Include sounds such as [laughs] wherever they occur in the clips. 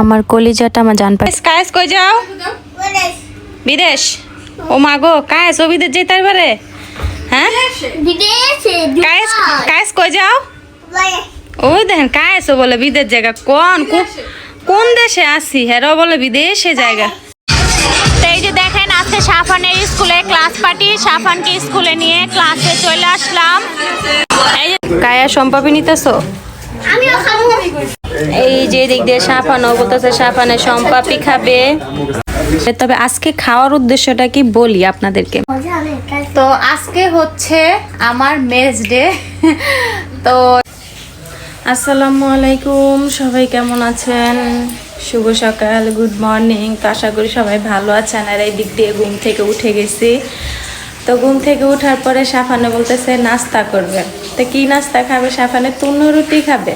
আমার কলিজাটা আমার জান পাই কায়েস কই যাও? বিদেশ। ও মা গো কায়েস ও বিদেশ যেতে পারে? হ্যাঁ? বিদেশে কায়েস কায়েস কই যাও? ওই দেখেন কায়েস ও বলে বিদেশ জায়গা। কোন কোন দেশে আসি হেরো বলে বিদেশে জায়গা। এই যে দেখেন আজকে সাফানের স্কুলে ক্লাস পার্টি। সাফানকে স্কুলে নিয়ে ক্লাসে চলে আসলাম। এই যে কায়া নিতেছো খাব এই যে দিক দিয়ে সাফানো বলতেছে সাফানে সম্পাপি খাবে। তবে আজকে খাওয়ার উদ্দেশ্যটা কি বলি আপনাদেরকে? তো আজকে হচ্ছে আমার মেজ ডে। তো আসসালামু আলাইকুম, সবাই কেমন আছেন? শুভ সকাল, গুড মর্নিং। তো আশা করি সবাই ভালো আছেন। আর এই দিক দিয়ে ঘুম থেকে উঠে গেছি। তো ঘুম থেকে উঠার পরে সাফানে বলতেছে, নাস্তা করবে তো কি নাস্তা খাবে? সাফানে তুন্ন রুটি খাবে।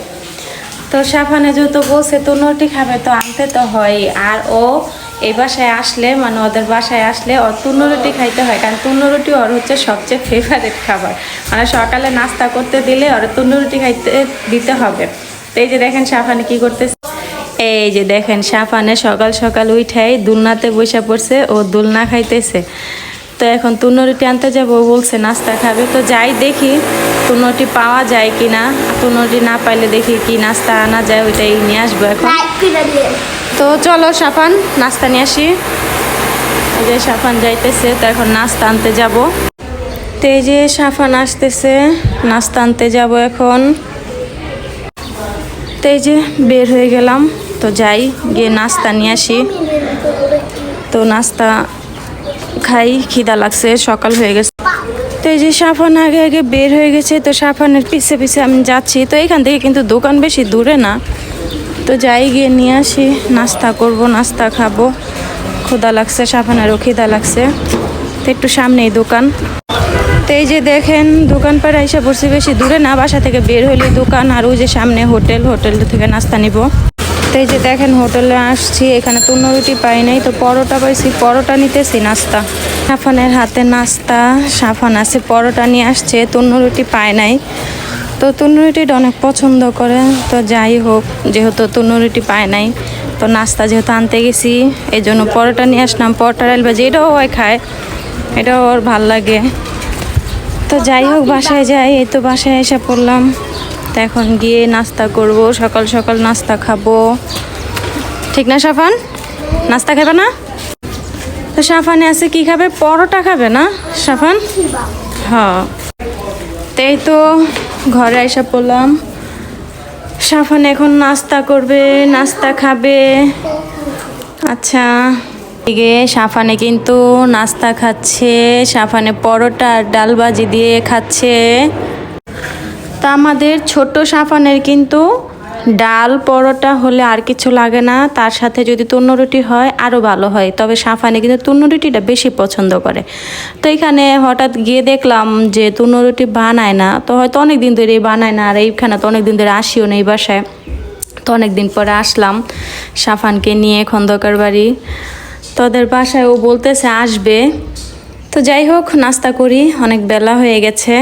তো সাফানে যেহেতু বলছে তুন্ন রুটি খাবে, তো আনতে তো হয়। আর ও এই বাসায় আসলে মানে ওদের বাসায় আসলে ওর তুন্ন রুটি খাইতে হয়, কারণ তুন্ন রুটি ওর হচ্ছে সবচেয়ে ফেভারিট খাবার। মানে সকালে নাস্তা করতে দিলে ওর তুন্ন রুটি খাইতে দিতে হবে। তো এই যে দেখেন সাফানে কি করতেছে। এই যে দেখেন সাফানে সকাল সকাল উঠাই দুলনাতে বসে পড়ছে, ও দুলনা খাইতেছে। তো এখন তুনরুটি আনতে যাব বলছে নাস্তা খাবে। তো যাই দেখি তুনরুটি পাওয়া যায় কি না তুনরুটি না পাইলে দেখি কি নাস্তা আনা যায় ওইটাই নিয়ে আসব এখন। তো চলো সাফান নাস্তা নিয়ে আসি। এই যে সাফান যাইতেছে তো এখন নাস্তা আনতে যাব। তো এই যে সাফান আসতেছে নাস্তা আনতে যাব এখন। তো এই যে বের হয়ে গেলাম তো যাই গিয়ে নাস্তা নিয়ে আসি। তো নাস্তা খাই, খিদা লাগছে, সকাল হয়ে গেছে। তো এই যে সাফান আগে আগে বের হয়ে গেছে, তো সাফানের পিছে পিছে আমি যাচ্ছি। তো এখান থেকে কিন্তু দোকান বেশি দূরে না। তো যাই গিয়ে নিয়ে আসি, নাস্তা করব, নাস্তা খাব। ক্ষুদা লাগছে, সাফানেরও খিদা লাগছে। তো একটু সামনেই দোকান। তো এই যে দেখেন দোকান পাড়ে এসে পড়ছি বেশি দূরে না, বাসা থেকে বের হইলে দোকান আর ওই যে সামনে হোটেল হোটেল থেকে নাস্তা নিব। তো এই যে দেখেন, হোটেলে আসছি, এখানে তুন্ন রুটি পাই নাই, তো পরোটা পাইছি। পরোটা নিতেছি, নাস্তা। সাফানের হাতে নাস্তা, সাফান আছে, পরোটা নিয়ে আসছে রুটি পায় নাই। তো রুটিটা অনেক পছন্দ করে, তো যাই হোক, যেহেতু রুটি পায় নাই, তো নাস্তা যেহেতু আনতে গেছি এই জন্য পরোটা নিয়ে আসলাম, পরোটা রাইল ভাজি, এটাও হয় খায়, এটাও ওর ভালো লাগে। তো যাই হোক, বাসায় যাই, এই তো বাসায় এসে পড়লাম। তো এখন গিয়ে নাস্তা করব, সকাল সকাল নাস্তা খাব। ঠিক না সাফান? নাস্তা খাবে না? তো সাফানে আছে কি খাবে? পরোটা খাবে না? সাফান? হ্যাঁ। তো এই তো ঘরে এসে পড়লাম। সাফান এখন নাস্তা করবে, নাস্তা খাবে। আচ্ছা। এদিকে সাফানে কিন্তু নাস্তা খাচ্ছে, সাফানে পরোটা আর ডাল ভাজি দিয়ে খাচ্ছে। তা আমাদের ছোট সাফানের কিন্তু ডাল, পরোটা হলে আর কিছু লাগে না। তার সাথে যদি তন্ন রুটি হয় আরও ভালো হয়। তবে সাফানে কিন্তু তন্ন রুটিটা বেশি পছন্দ করে। তো এখানে হঠাৎ গিয়ে দেখলাম যে তন্ন রুটি বানায় না। তো হয়তো অনেক দিন ধরে বানায় না, আর এইখানে তো অনেক দিন ধরে আসিও না এই বাসায়। তো অনেক দিন পরে আসলাম সাফানকে নিয়ে খন্দকার বাড়ি। তোদের বাসায় ও বলতেছে, আসবে। তো যাই হোক, নাস্তা করি, অনেক বেলা হয়ে গেছে।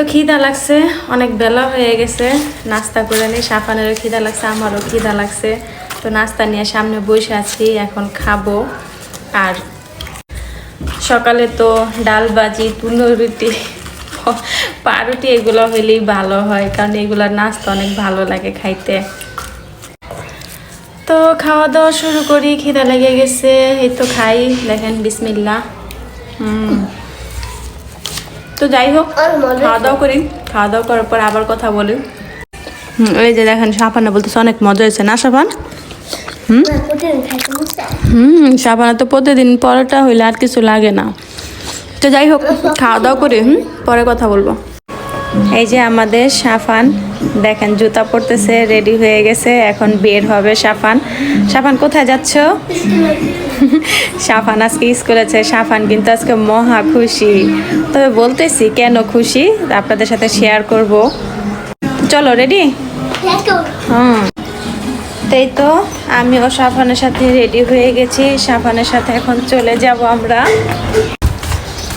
তো খিদা লাগছে, অনেক বেলা হয়ে গেছে, নাস্তা করে নিই সাফানেরও খিদা লাগছে, আমারও খিদা লাগছে। তো নাস্তা নিয়ে সামনে বসে আছি, এখন খাব। আর সকালে তো ডাল ভাজি রুটি, পাউরুটি, এগুলো হইলেই ভালো হয়, কারণ এগুলোর নাস্তা অনেক ভালো লাগে খাইতে। তো খাওয়া দাওয়া শুরু করি, খিদা লেগে গেছে, এই তো খাই, দেখেন বিসমিল্লা হুম। তো যাই হোক খাওয়া দাওয়া করি। খাওয়া দাওয়া করার পর আবার কথা বলি। হুম, এই যে দেখেন সাফানা বলতেছে অনেক মজা হয়েছে না সাফান? হুম? হুম সাফানা তো প্রতিদিন পরটা হইলে আর কিছু লাগে না। তো যাই হোক [laughs] খাওয়া দাওয়া করি হুম? পরে কথা বলব। এই যে আমাদের সাফান দেখেন জুতা পরতেছে রেডি হয়ে গেছে এখন বের হবে সাফান সাফান কোথায় যাচ্ছ? সাফান আজকে স্কুলে আছে। সাফান কিন্তু আজকে মহা খুশি। তবে বলতেছি কেন খুশি? আপনাদের সাথে শেয়ার করব। চলো রেডি হুম। তাই তো আমিও সাফানের সাথে রেডি হয়ে গেছি। সাফানের সাথে এখন চলে যাব আমরা।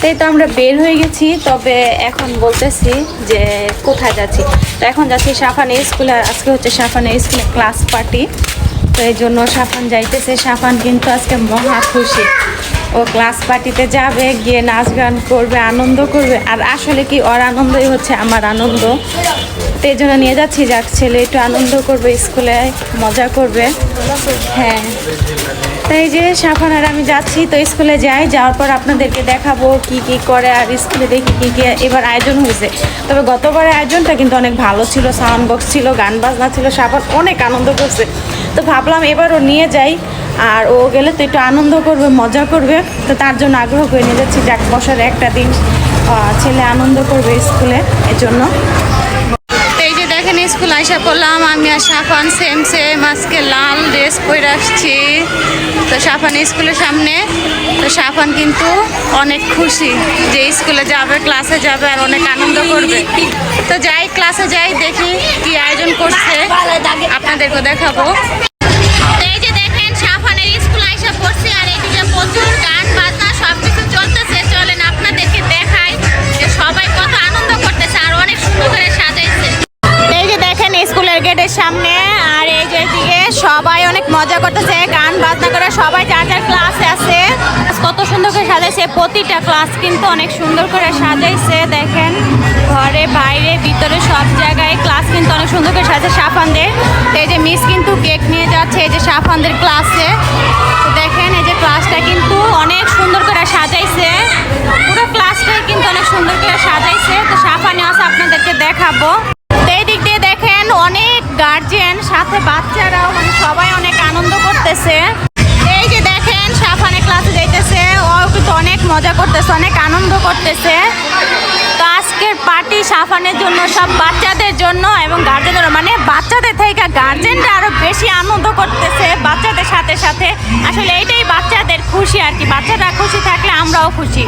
তাই তো আমরা বের হয়ে গেছি, তবে এখন বলতেছি যে কোথায় যাচ্ছি। তো এখন যাচ্ছি সাফানের স্কুলে, আজকে হচ্ছে সাফানের স্কুলে ক্লাস পার্টি। তো এই জন্য সাফান যাইতেছে, সাফান কিন্তু আজকে মহা খুশি। ও ক্লাস পার্টিতে যাবে, গিয়ে নাচ গান করবে, আনন্দ করবে, আর আসলে কি ওর আনন্দই হচ্ছে আমার আনন্দ। তো এই জন্য নিয়ে যাচ্ছি, যাক ছেলে একটু আনন্দ করবে স্কুলে, মজা করবে। হ্যাঁ। তাই যে সাফান আর আমি যাচ্ছি, তো স্কুলে যাই, যাওয়ার পর আপনাদেরকে দেখাবো কি কি করে আর স্কুলে দেখি কি কি এবার আয়োজন হয়েছে। তবে গতবারের আয়োজনটা কিন্তু অনেক ভালো ছিল সাউন্ড বক্স ছিল, গান বাজনা ছিল, সাফান অনেক আনন্দ করছে। তো ভাবলাম এবারও নিয়ে যাই, আর ও গেলে তো একটু আনন্দ করবে, মজা করবে। তো তার জন্য আগ্রহ করে নিয়ে যাচ্ছি, যাক বসার একটা দিন ছেলে আনন্দ করবে স্কুলে এজন্য এই যে দেখেন স্কুল আসা করলাম আমি আর সাফান সেম সেম আজকে লাল ড্রেস পরে আসছি। তো সাফান স্কুলের সামনে, তো সাফান কিন্তু অনেক খুশি যে স্কুলে যাবে ক্লাসে যাবে আর অনেক আনন্দ করবে। তো যাই ক্লাসে যাই, দেখি কি আয়োজন করছে। আপনাদেরকে দেখাবো। মজা করতেছে, গান বাজনা করে সবাই যার যার ক্লাসে আছে। কত সুন্দর করে সাজাইছে, প্রতিটা ক্লাস কিন্তু অনেক সুন্দর করে সাজাইছে, দেখেন। ঘরে, বাইরে, ভিতরে সব জায়গায় ক্লাস কিন্তু অনেক সুন্দর করে সাজাইছে সাফানদের। তো এই যে মিস কিন্তু কেক নিয়ে যাচ্ছে, এই যে সাফানদের ক্লাসে দেখেন, এই যে ক্লাসটা কিন্তু অনেক সুন্দর করে সাজাইছে। পুরো ক্লাসটাই কিন্তু অনেক সুন্দর করে সাজাইছে। তো সাফানি আছে, আপনাদেরকে দেখাবো। দেখেন অনেক গার্জিয়ান সাথে বাচ্চারাও মানে সবাই অনেক আনন্দ করতেছে। এই যে দেখেন সাফানে ক্লাসে যাইতেছে ও কিন্তু অনেক মজা করতেছে, অনেক আনন্দ করতেছে। তো আজকের পার্টি সাফানের জন্য, সব বাচ্চাদের জন্য এবং গার্জেনদের মানে বাচ্চাদের থেকে গার্জেনরা আরও বেশি আনন্দ করতেছে, বাচ্চাদের সাথে সাথে। আসলে এইটাই বাচ্চাদের খুশি আর কি, বাচ্চারা খুশি থাকলে আমরাও খুশি।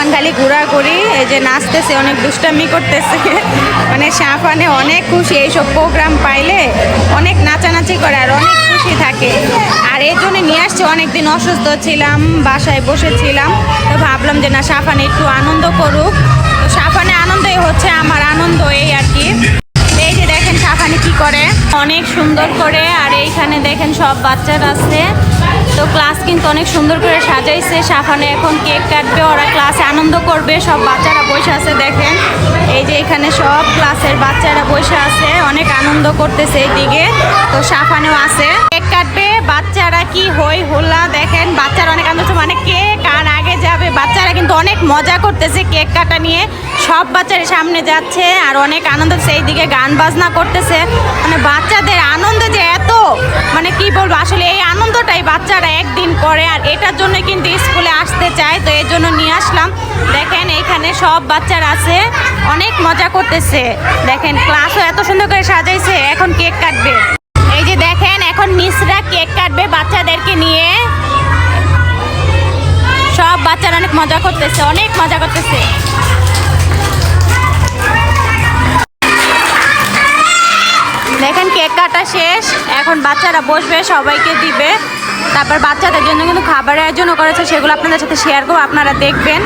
সাফান খালি ঘোরাঘুরি, এই যে নাচতেছে, অনেক দুষ্টামি করতেছে। মানে সাফানে অনেক খুশি, এইসব প্রোগ্রাম পাইলে অনেক নাচানাচি করে আর অনেক খুশি থাকে। আর এই জন্য নিয়ে আসছি অনেকদিন অসুস্থ ছিলাম, বাসায় বসেছিলাম, তো ভাবলাম যে না, সাফানে একটু আনন্দ করুক। তো সাফানে আনন্দই হচ্ছে আমার আনন্দ এই আর কি। এই যে দেখেন সাফানি কি করে। অনেক সুন্দর করে, আর এইখানে দেখেন সব বাচ্চারা আছে। তো ক্লাস কিন্তু অনেক সুন্দর করে সাজাইছে। সাফানে এখন কেক কাটবে, ওরা ক্লাসে আনন্দ করবে। সব বাচ্চারা বসে আছে দেখেন। এই যে এখানে সব ক্লাসের বাচ্চারা বসে আছে, অনেক আনন্দ করতেছে এইদিকে। তো সাফানেও আছে। কেক কাটবে, বাচ্চারা কি হই হোলা দেখেন, বাচ্চারা অনেক আনন্দ মানে কেক আগে যাবে। বাচ্চারা কিন্তু অনেক মজা করতেছে কেক কাটা নিয়ে। সব বাচ্চারা সামনে যাচ্ছে আর অনেক আনন্দ সেই দিকে গান বাজনা করতেছে। মানে বাচ্চাদের আনন্দ যে এত মানে কি বলব, আসলে এই আনন্দটাই বাচ্চারা একদিন করে আর এটার জন্য কিন্তু স্কুলে আসতে চায়, তো এর জন্য নিয়ে আসলাম। দেখেন এখানে সব বাচ্চারা আছে, অনেক মজা করতেছে। দেখেন ক্লাসও এত সুন্দর করে সাজাইছে, এখন কেক কাটবে। এই যে দেখেন, এখন মিসরা কেক কাটবে বাচ্চাদেরকে নিয়ে। সব বাচ্চারা অনেক মজা করতেছে, অনেক মজা করতেছে। দেখেন কেক কাটা শেষ, এখন বাচ্চারা বসবে, সবাইকে দিবে। তারপর বাচ্চাদের জন্য কিন্তু খাবারের আয়োজনও করেছে, সেগুলো আপনাদের সাথে শেয়ার করব, আপনারা দেখবেন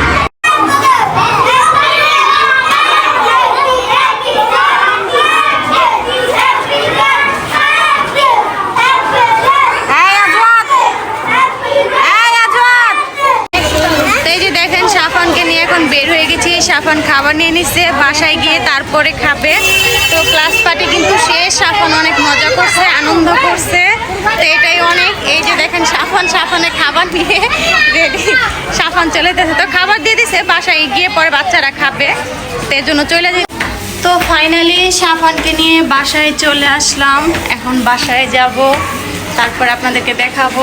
এই আজওয়াত! এই আজওয়াত! তো এই যে দেখেন সাফানকে নিয়ে এখন বের হয়ে গেছি সাফান খাবার নিয়ে নিচ্ছে, বাসায় গিয়ে তারপরে খাবে। তো ক্লাস পার্টি কিন্তু শেষ সাফান অনেক মজা করছে, আনন্দ করছে। তো এটাই অনেক, এই যে দেখেন সাফান সাফানে খাবার নিয়ে রেডি সাফান চলে যেতেছে তো খাবার দিয়ে দিছে, বাসায় গিয়ে পরে বাচ্চারা খাবে। তো এর জন্য চলে যেতে তো ফাইনালি সাফানকে নিয়ে বাসায় চলে আসলাম। এখন বাসায় যাব, তারপর আপনাদেরকে দেখাবো।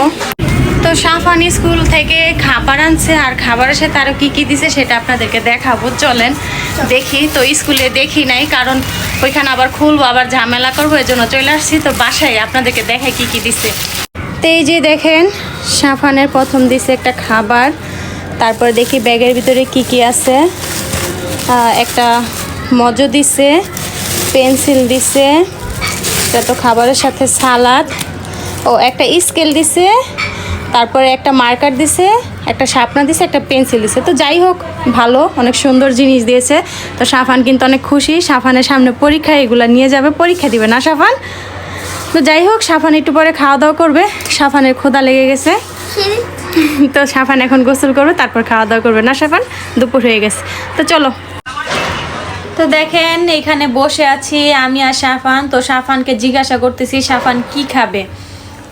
তো সাফানি স্কুল থেকে খাবার আনছে, আর খাবারের সাথে আরও কী কী দিছে সেটা আপনাদেরকে দেখাবো, চলেন। দেখি, তো স্কুলে দেখি নাই, কারণ ওইখানে আবার খুলবো, আবার ঝামেলা করব এই জন্য চলে আসছি। তো বাসায় আপনাদেরকে দেখাই কী কী দিছে। তো এই যে দেখেন, সাফানের প্রথম দিছে একটা খাবার, তারপর দেখি ব্যাগের ভিতরে কি কি আছে। একটা মজো দিছে, পেন্সিল দিছে এটা তো খাবারের সাথে সালাদ। ও, একটা স্কেল দিছে তারপরে একটা মার্কার দিছে, একটা শার্পনার দিছে, একটা পেন্সিল দিছে। তো যাই হোক, ভালো, অনেক সুন্দর জিনিস দিয়েছে। তো সাফান কিন্তু অনেক খুশি সাফানের সামনে পরীক্ষা এগুলো নিয়ে যাবে, পরীক্ষা দিবে না সাফান তো যাই হোক সাফান একটু পরে খাওয়া দাওয়া করবে সাফানের ক্ষুধা লেগে গেছে। তো সাফান এখন গোসল করবে, তারপর খাওয়া দাওয়া করবে না সাফান দুপুর হয়ে গেছে। তো চলো। তো দেখেন, এখানে বসে আছি আমি আর সাফান তো সাফানকে জিজ্ঞাসা করতেছি সাফান কি খাবে?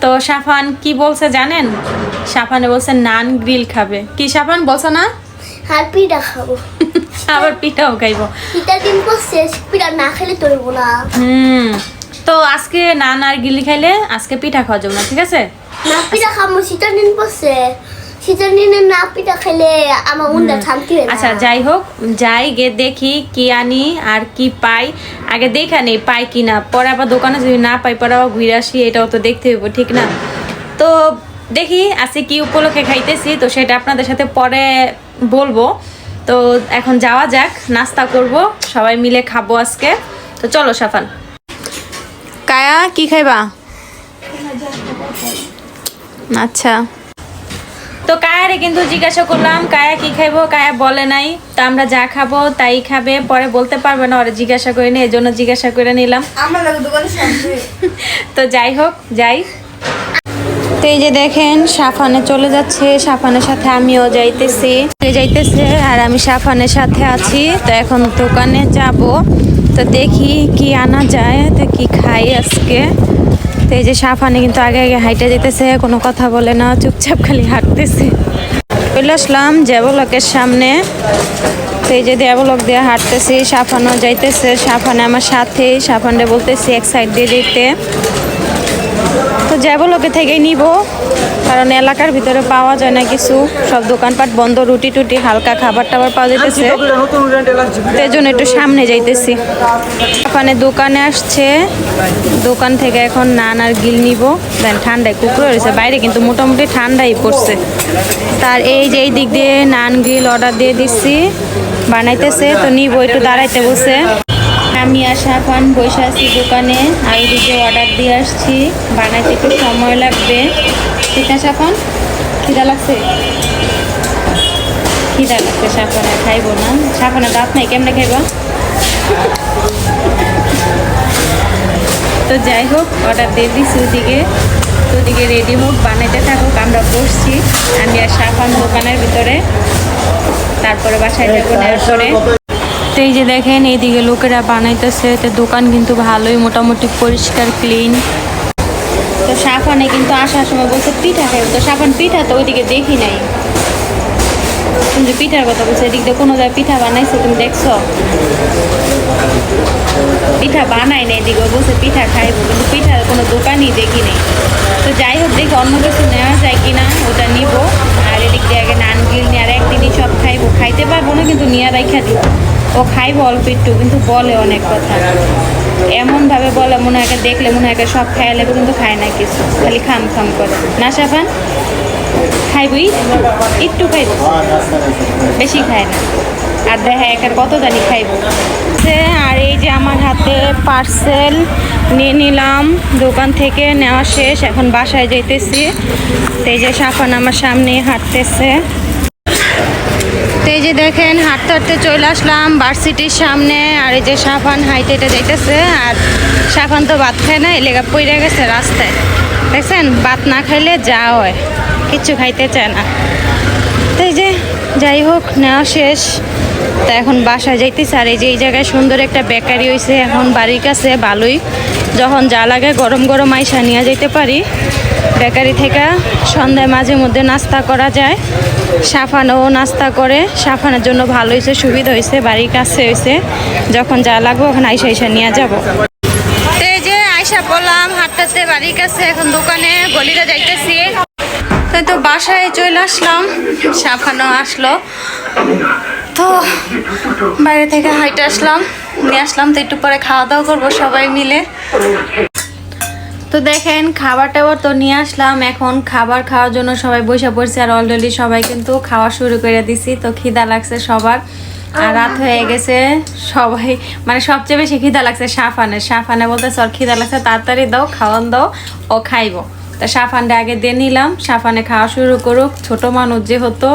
তো সাফান কি বলছে জানেন? সাফানে বলছে নান গ্রিল খাবে। কি সাফান বলছে না? আর পিঠা খাব। [laughs] আবার পিঠাও খাইবো। পিঠা দিন করছে পিঠা না খেলে চলবো না। হুম তো আজকে নান আর গিলি খাইলে আজকে পিঠা খাওয়া যাবে না ঠিক আছে? না পিঠা খাব শীতের দিন পড়ছে শীতের না পিঠা খেলে আমার উন্ডা শান্তি হয় আচ্ছা যাই হোক যাই গে দেখি কি আনি আর কি পাই। আগে দেখা নেই পাই কি না। পরে আবার দোকানে যদি না পাই পরে আবার ঘুরে আসি এটাও তো দেখতে হইব ঠিক না? তো দেখি আজকে কি উপলক্ষে খাইতেছি তো সেটা আপনাদের সাথে পরে বলব। তো এখন যাওয়া যাক নাস্তা করব সবাই মিলে খাব আজকে। তো চলো সাফান। কায়া কি খাইবা? আচ্ছা। তো কায়ারে কিন্তু জিজ্ঞাসা করলাম কায়া কি খাইবো? কায়া বলে নাই। তো আমরা যা খাব তাই খাবে। পরে বলতে পারবে না ওরা জিজ্ঞাসা করে নি এই জন্য জিজ্ঞাসা করে নিলাম। [laughs] তো যাই হোক যাই। তো এই যে দেখেন সাফানে চলে যাচ্ছে সাফানের সাথে আমিও যাইতেছি। যাইতেছে? আর আমি সাফানের সাথে আছি। তো এখন দোকানে যাব। তো দেখি কি আনা যায় তো কি খাই আজকে। তো এই যে সাফানি কিন্তু আগে আগে হাইটে যেতেছে, কোনো কথা বলে না, চুপচাপ খালি হাঁটতেছে। চলে আসলাম জ্যাবলকের সামনে। তো এই যে দেবলক দিয়ে হাঁটতেছি সাফানো যাইতেছে। সাফানে আমার সাথে, সাফানরে বলতেছি, এক সাইড দিয়ে যেতে। তো যাব লোকে থেকেই নিব। কারণ এলাকার ভিতরে পাওয়া যায় না কিছু। সব দোকানপাট বন্ধ রুটি টুটি হালকা খাবার টাবার পাওয়া যাইতেছে। জন্য একটু সামনে যাইতেছি। ওখানে দোকানে আসছে। দোকান থেকে এখন নান আর গিল নিব। দেন ঠান্ডায় কুকুর রয়েছে। বাইরে কিন্তু মোটামুটি ঠান্ডাই পড়ছে। তার এই যে এই দিক দিয়ে নান গিল অর্ডার দিয়ে দিচ্ছি বানাইতেছে তো নিব একটু দাঁড়াইতে বসে। আমি আর সাফান বসে আছি দোকানে আর ওদিকে অর্ডার দিয়ে আসছি। বানাইতে একটু সময় লাগবে। ঠিক আছে সাফান খিদা লাগছে? খিদা লাগছে সাফানে খাইবো না। সাফানে দাঁত নাই কেমনে খাইব? তো যাই হোক অর্ডার দিয়ে দিচ্ছি ওদিকে। তো ওদিকে রেডি হোক বানাইতে থাকুক আমরা বসছি। আমি আর সাফান দোকানের ভিতরে। তারপরে বাসায় যাব নেওয়ার পরে। এই যে দেখেন, এইদিকে লোকেরা বানাইতেছে। তো দোকান কিন্তু ভালোই, মোটামুটি পরিষ্কার ক্লিন তো সাফানে কিন্তু আসার সময় বলছে পিঠা খাইব। তো সাফান পিঠা তো ওইদিকে দেখি নাই। তুমি পিঠার কথা বলছো, এদিক দিয়ে কোনো জায়গায় পিঠা বানাইছে, তুমি দেখছ? পিঠা বানাই নাই, এদিকে বলছে পিঠা খাইবো, কিন্তু পিঠার কোনো দোকানই দেখি নেই। তো যাই হোক, দেখি অন্য কিছু নেওয়া যায় কিনা, ওটা নিব। আর এদিক দিয়ে আগে নান গিল নিয়ে আর একদিনই সব খাইবো। খাইতে পারব না, কিন্তু নিয়ে রাইখা দিব। ও খাইবো অল্প একটু, কিন্তু বলে অনেক কথা। এমনভাবে বলে মনে হয় দেখলে মনে হয় সব খাইয়া লেগে, কিন্তু খায় না কিছু। খালি খাম খাম করে। না সাফান খাইবই একটু খাইবো। বেশি খায় না। আর দেখা, একের কত জানি খাইবো। আর এই যে আমার হাতে পার্সেল নিয়ে নিলাম, দোকান থেকে নেওয়া শেষ, এখন বাসায় যাইতেছি। তো এই যে সাফান আমার সামনে হাঁটতেছে। দেখেন, হাঁটতে হাঁটতে চলে আসলাম ভার্সিটির সামনে। আর এই যে সাফান হাইটে হেঁটে যাইতেছে, আর সাফান তো ভাত খায় না এলেগা পইরে গেছে রাস্তায়। দেখছেন? ভাত না খাইলে যা হয়, কিচ্ছু খাইতে চায় না। তো এই যে, যাই হোক, নেওয়া শেষ। তা এখন বাসায় যাইতেছে, আর এই যে এই জায়গায় সুন্দর একটা বেকারি হয়েছে এখন বাড়ির কাছে, ভালোই। যখন যা লাগে গরম গরম আইসা নিয়ে যেতে পারি। বেকারি থেকে সন্ধ্যায় মাঝে মধ্যে নাস্তা করা যায়। সাফানও নাস্তা করে, সাফানের জন্য ভালো হয়েছে, সুবিধা হয়েছে, বাড়ির কাছে হয়েছে। যখন যা লাগবে ওখানে আইসা আইসা নিয়ে যাব। তো এই যে আইসা বললাম, হাঁটতে বাড়ির কাছে, এখন দোকানে, গলিতে যাইতেছি। তাই তো বাসায় চলে আসলাম, সাফানো আসলো। তো বাইরে থেকে হাইটে আসলাম, নিয়ে আসলাম, তো একটু পরে খাওয়া দাওয়া করব সবাই মিলে। তো দেখেন খাবার টাবার তো নিয়ে আসলাম। এখন খাবার খাওয়ার জন্য সবাই বসে পড়ছে আর অলরেডি সবাই কিন্তু খাওয়া শুরু করে দিছি। তো খিদা লাগছে সবার। আর রাত হয়ে গেছে। সবাই মানে সবচেয়ে বেশি খিদা লাগছে সাফানে সাফানে বলতে সর খিদা লাগছে তাড়াতাড়ি দাও খাওয়ান দাও ও খাইবো। তা সাফানটা আগে দিয়ে নিলাম। সাফানে খাওয়া শুরু করুক। ছোট মানুষ যে হতো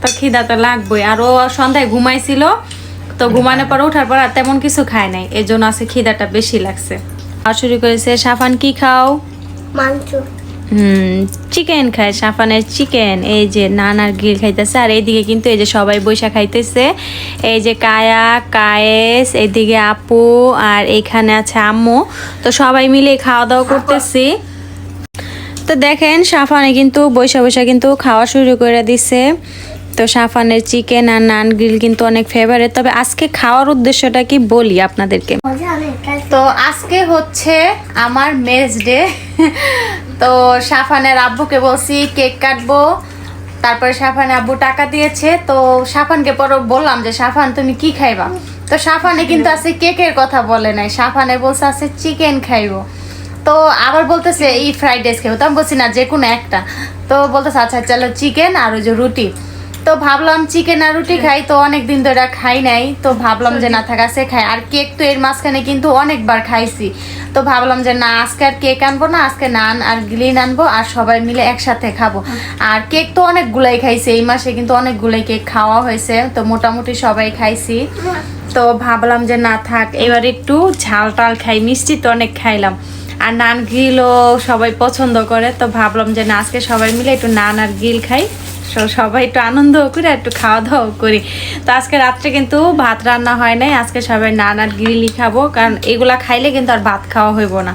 তো খিদা তো লাগবেই। আর ও সন্ধ্যায় ঘুমাইছিল। তো ঘুমানোর পর ওঠার পর আর তেমন কিছু খায় নাই। এর জন্য আছে খিদাটা বেশি লাগছে। খাওয়া শুরু করেছে সাফান কি খাও? মাংস। হুম চিকেন খায় সাফানের চিকেন। এই যে নানার গ্রিল খাইতেছে আর এইদিকে কিন্তু এই যে সবাই বৈশা খাইতেছে। এই যে কায়া কায়েস এইদিকে আপু আর এইখানে আছে আম্মু। তো সবাই মিলে খাওয়া দাওয়া করতেছি। তো দেখেন সাফানে কিন্তু বৈশা বৈশা কিন্তু খাওয়া শুরু করে দিছে। তো সাফানের চিকেন আর নান গ্রিল কিন্তু অনেক ফেভারেট তবে আজকে খাওয়ার উদ্দেশ্যটা কি বলি আপনাদেরকে। তো আজকে হচ্ছে আমার মেজ ডে তো সাফানের আব্বুকে বলছি কেক কাটবো। তারপরে সাফানের আব্বু টাকা দিয়েছে। তো সাফানকে পরে বললাম যে, সাফান, তুমি কি খাইবা? তো সাফানে কিন্তু আছে কেকের কথা বলে নাই। সাফানে বলছে আছে চিকেন খাইবো। তো আবার বলতেছে, এই ফ্রাইড রাইস খাইবো। তো আমি বলছি, না যে কোনো একটা। তো বলতেছে আচ্ছা চলো চিকেন আর ওই যে রুটি। তো ভাবলাম চিকেন আর রুটি খাই তো অনেক দিন ধরে খাই নাই তো ভাবলাম যে না থাকা সে খাই। আর কেক তো এর মাঝখানে কিন্তু অনেকবার খাইছি। তো ভাবলাম যে না আজকে আর কেক আনব না আজকে নান আর গ্লিন আনব আর সবাই মিলে একসাথে খাব। আর কেক তো অনেকগুলাই খাইছে এই মাসে কিন্তু অনেকগুলাই কেক খাওয়া হয়েছে তো মোটামুটি সবাই খাইছি। তো ভাবলাম যে না থাক এবার একটু ঝাল টাল খাই মিষ্টি তো অনেক খাইলাম। আর নান গ্রিলও সবাই পছন্দ করে, তো ভাবলাম যে না, আজকে সবাই মিলে একটু নান আর গ্রিল খাই। সবাই একটু আনন্দ করি আর একটু খাওয়া দাওয়া করি। তো আজকে রাত্রে কিন্তু ভাত রান্না হয় নাই, আজকে সবাই নান আর গ্রিলই খাব, কারণ এগুলা খাইলে কিন্তু আর ভাত খাওয়া হইব না।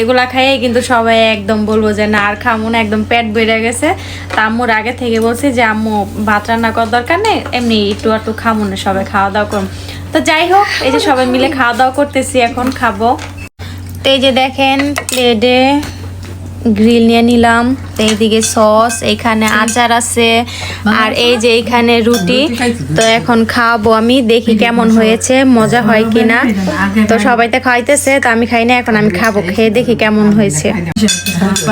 এগুলা খাইয়ে কিন্তু সবাই একদম বলব যে না, আর খামো না, একদম পেট বেড়ে গেছে। তা আম্মুর আগে থেকে বলছি যে, আম্মু, ভাত রান্না করার দরকার নেই, এমনি একটু আর একটু খামো না, সবাই খাওয়া দাওয়া করুন তো যাই হোক, এই যে সবাই মিলে খাওয়া দাওয়া করতেছি, এখন খাব। তো এই যে দেখেন প্লেটে গ্রিল নিয়ে নিলাম। তো এইদিকে সস এখানে আচার আছে আর এই যে এইখানে রুটি তো। এখন খাওয়াবো আমি দেখি কেমন হয়েছে মজা হয় কিনা। তো সবাই তো খাইতেছে তো আমি খাই না এখন আমি খাব খেয়ে দেখি কেমন হয়েছে।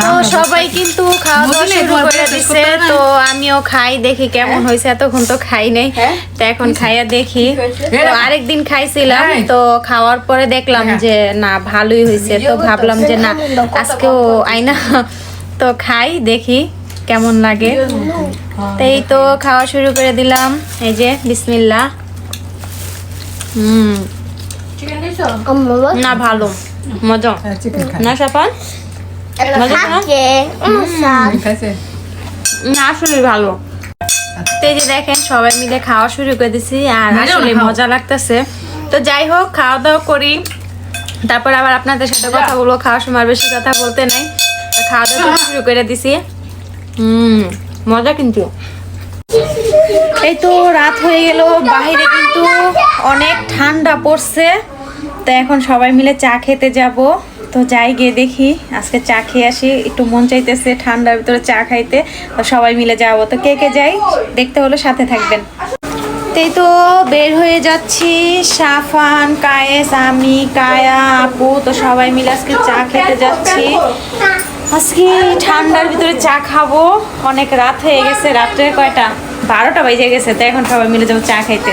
তো সবাই কিন্তু খাওয়া দাওয়া শুরু করে দিছে তো আমিও খাই দেখি কেমন হয়েছে এতক্ষণ তো খাই নাই। তো এখন খাইয়া দেখি। তো আরেকদিন খাইছিলাম তো খাওয়ার পরে দেখলাম যে না ভালোই হয়েছে। তো ভাবলাম যে না আজকেও আইনা তো খাই দেখি কেমন লাগে। এই তো খাওয়া শুরু করে দিলাম এই যে বিসমিল্লা হুম। না ভালো। মজা। না সাপান? না? আসলে ভালো। তো এই যে দেখেন সবাই মিলে খাওয়া শুরু করে দিছি আর আসলে মজা লাগতেছে। তো যাই হোক খাওয়া দাওয়া করি। তারপর আবার আপনাদের সাথে কথা বলব খাওয়ার সময় আর বেশি কথা বলতে নাই। হুম, মজা কিন্তু। এই তো রাত হয়ে গেল বাইরে কিন্তু অনেক ঠান্ডা পড়ছে। তো এখন সবাই মিলে চা খেতে যাব। তো যাই গিয়ে দেখি, আজকে চা খেয়ে আসি। একটু মন চাইতেছে ঠান্ডার ভিতরে চা খাইতে। তো সবাই মিলে যাব। তো কে কে যাই, দেখতে হলো সাথে থাকবেন। তাই তো বের হয়ে যাচ্ছি। সাফান, কায়েস, আমি, কায়া, আপু। তো সবাই মিলে আজকে চা খেতে যাচ্ছি। আজকে ঠান্ডার ভিতরে চা খাব। অনেক রাত হয়ে গেছে, রাত্রে কয়টা? বারোটা বেজে গেছে, তো এখন সবাই মিলে যাব চা খাইতে।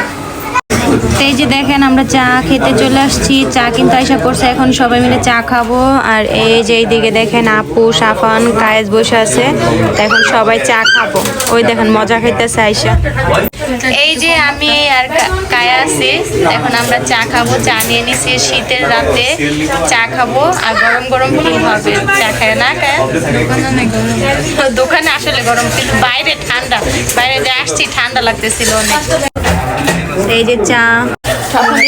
এই যে দেখেন আমরা চা খেতে চলে আসছি, চা কিন্তু আইসা করছে, এখন সবাই মিলে চা খাব। আর এই যে এইদিকে দেখেন আপু, সাফান, কায়েস বসে আছে এখন সবাই চা খাব। ওই দেখেন মজা খাইতেছে আইসা এই যে আমি আর কায়া আছি, এখন আমরা চা খাব, চা নিয়ে নিছি শীতের রাতে। চা খাব, আর গরম গরম কি হবে? চা খায় না কায়া? দোকানে আসলে গরম, কিন্তু বাইরে ঠান্ডা। বাইরে যে আসছি, ঠান্ডা লাগতেছিল অনেক। এই যে চা।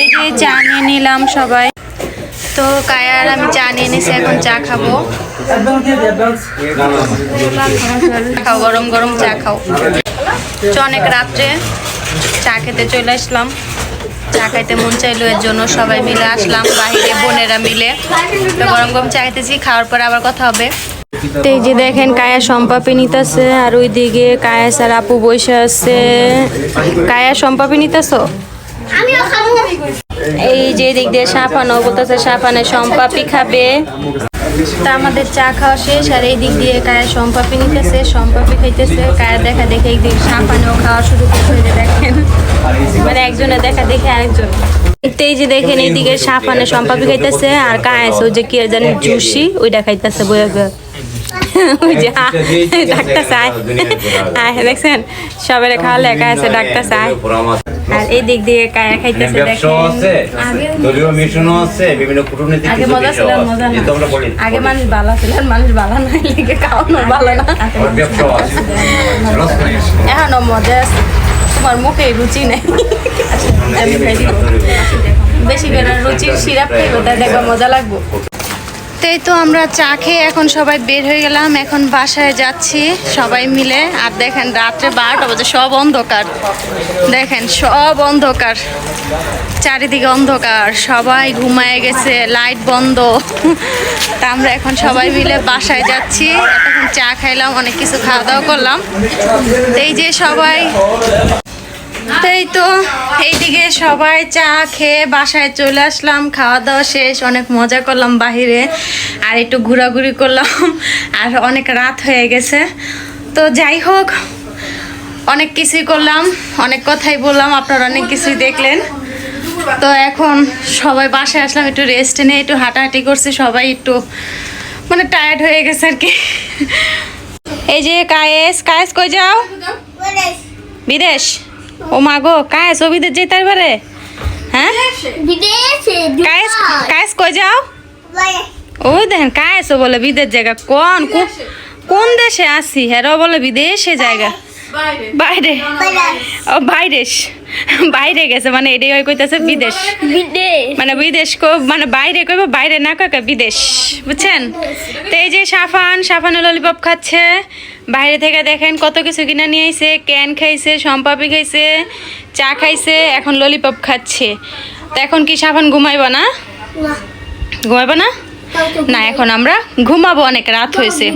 এই যে চা নিয়ে নিলাম সবাই। তো কায়া আর আমি চা নিয়ে নিছি, এখন চা খাব। খাও, গরম গরম চা খাও। অনেক রাত্রে চা খেতে চলে আসলাম। চা খাইতে মন চাইলো, এর জন্য সবাই মিলে আসলাম, বাহিরে বোনেরা মিলে। তো গরম গরম চা খাইতেছি, খাওয়ার পর আবার কথা হবে। তো এই যে দেখেন কায়া সম্পাপি নিতেছে, আর ওই দিকে কায়া স্যার আপু বসে আছে। কায়া সম্পাপি নিতেছো? এই যে দিক দিয়ে সাফানো বলতেছে সাফানে সম্পাপি খাবে। তা আমাদের চা খাওয়া শেষ, আর এই দিক দিয়ে কায়া সম্পাপি নিতেছে, সম্পাপি খাইতেছে। কায়া দেখা দেখে একদিক সাফানেও খাওয়া শুরু যে দেখেন। মানে একজনে দেখা দেখে আরেকজন। এই যে দেখেন এইদিকে সাফানে সম্পাপি খাইতেছে, আর কায়া আছে, ওই যে কি জানি, জুসি, ওইটা খাইতেছে বয়ে [laughs] ডাক্তার চাই [laughs] দেখছেন সবাই খাওয়ালে একা আছে ডাক্তার চাই আর এই দিক দিয়ে কায়া খাইতেছে দেখেন। আছে বিভিন্ন কূটনৈতিক আগে মজা ছিল মজা আগে মানুষ ভালো ছিল মানুষ ভালো না লিখে খাওয়ানো ভালো না? এখনও মজা আছে। তোমার মুখে রুচি নেই। আমি বেশি করে রুচির সিরাপ খাইবো তাই দেখবা মজা লাগবো। তাই তো আমরা চা খেয়ে এখন সবাই বের হয়ে গেলাম, এখন বাসায় যাচ্ছি সবাই মিলে। আর দেখেন রাত্রে বারোটা বাজে, সব অন্ধকার। দেখেন সব অন্ধকার, চারিদিকে অন্ধকার, সবাই ঘুমায় গেছে, লাইট বন্ধ। তা আমরা এখন সবাই মিলে বাসায় যাচ্ছি এখন চা খাইলাম, অনেক কিছু খাওয়া দাওয়া করলাম। এই যে সবাই তাই তো এইদিকে সবাই চা খেয়ে বাসায় চলে আসলাম খাওয়া দাওয়া শেষ অনেক মজা করলাম বাহিরে আর একটু ঘোরাঘুরি করলাম আর অনেক রাত হয়ে গেছে। তো যাই হোক অনেক কিছুই করলাম অনেক কথাই বললাম আপনারা অনেক কিছুই দেখলেন। তো এখন সবাই বাসায় আসলাম একটু রেস্ট নিয়ে একটু হাঁটাহাঁটি করছি সবাই একটু মানে টায়ার্ড হয়ে গেছে আর কি। এই যে কায়েস কায়েস কই যাও? বিদেশ? ও মা গো কায়েস ও বিদেশ যেতে পারে হ্যাঁ? বিদেশে কায়েস কায়েস কই যাও? ওই দেখেন কায়েসও বলে বিদেশ জায়গা। কোন কোন- কোন দেশে আসি? হ্যাঁ বলে বিদেশে জায়গা। বাইরে। ও বাইরে বাইরে গেছে মানে এটাই ওই কইতাছে বিদেশ। মানে বিদেশ কো মানে বাইরে কইব বাইরে না কাকা বিদেশ। বুঝছেন? তো এই যে সাফান সাফান ললিপপ খাচ্ছে। বাইরে থেকে দেখেন কত কিছু কিনা নিয়ে আইছে। ক্যান খাইছে সম্পাপি খাইছে চা খাইছে এখন ললিপপ খাচ্ছে। তো এখন কি সাফান ঘুমাইব না? ঘুমাইব না? না এখন আমরা ঘুমাবো অনেক রাত হয়েছে।